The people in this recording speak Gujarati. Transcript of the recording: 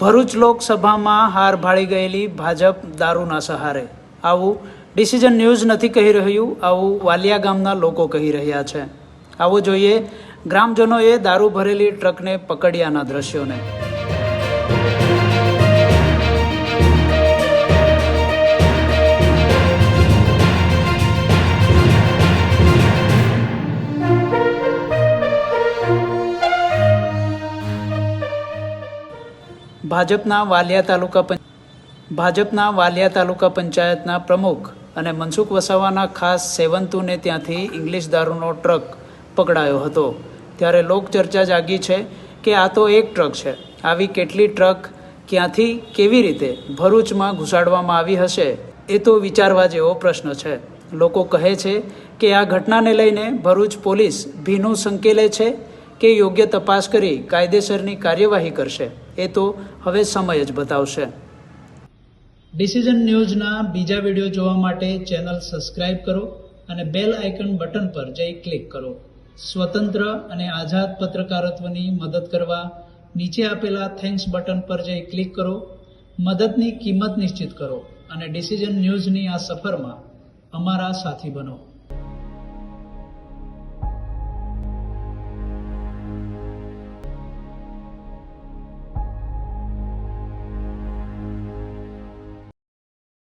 ભરૂચ લોકસભામાં હાર ભાળી ગયેલી ભાજપ દારૂના સહારે. આવું ડિસિઝન ન્યૂઝ નથી કહી રહ્યું, આવું વાલિયા ગામના લોકો કહી રહ્યા છે. આવું જોઈએ, ગ્રામજનોએ દારૂ ભરેલી ટ્રકને પકડ્યાના દ્રશ્યોને. ભાજપના વાલિયા તાલુકા પંચ, ભાજપના વાલિયા તાલુકા પંચાયતના પ્રમુખ અને મનસુખ વસાવાના ખાસ સેવંતુને ત્યાંથી ઇંગ્લિશ દારૂનો ટ્રક પકડાયો હતો. ત્યારે લોકચર્ચા જાગી છે કે આ તો એક ટ્રક છે. આવી કેટલી ટ્રક ક્યાંથી કેવી રીતે ભરૂચમાં ઘુસાડવામાં આવી હશે એ તો વિચારવા જેવો પ્રશ્ન છે. લોકો કહે છે કે આ ઘટનાને લઈને ભરૂચ પોલીસ ભીનું સંકેલે છે કે યોગ્ય તપાસ કરી કાયદેસરની કાર્યવાહી કરશે. એ તો હવે સમય જ બતાવશે. ડિસિઝન ન્યૂઝના બીજા વીડિયો જોવા માટે ચેનલ સબસ્ક્રાઇબ કરો અને બેલ આઇકન બટન પર જઈ ક્લિક કરો. સ્વતંત્ર અને આઝાદ પત્રકારત્વની મદદ કરવા નીચે આપેલા થેન્ક્સ બટન પર જઈ ક્લિક કરો. મદદની કિંમત નિશ્ચિત કરો અને ડિસિઝન ન્યૂઝની આ સફરમાં અમારા સાથી બનો.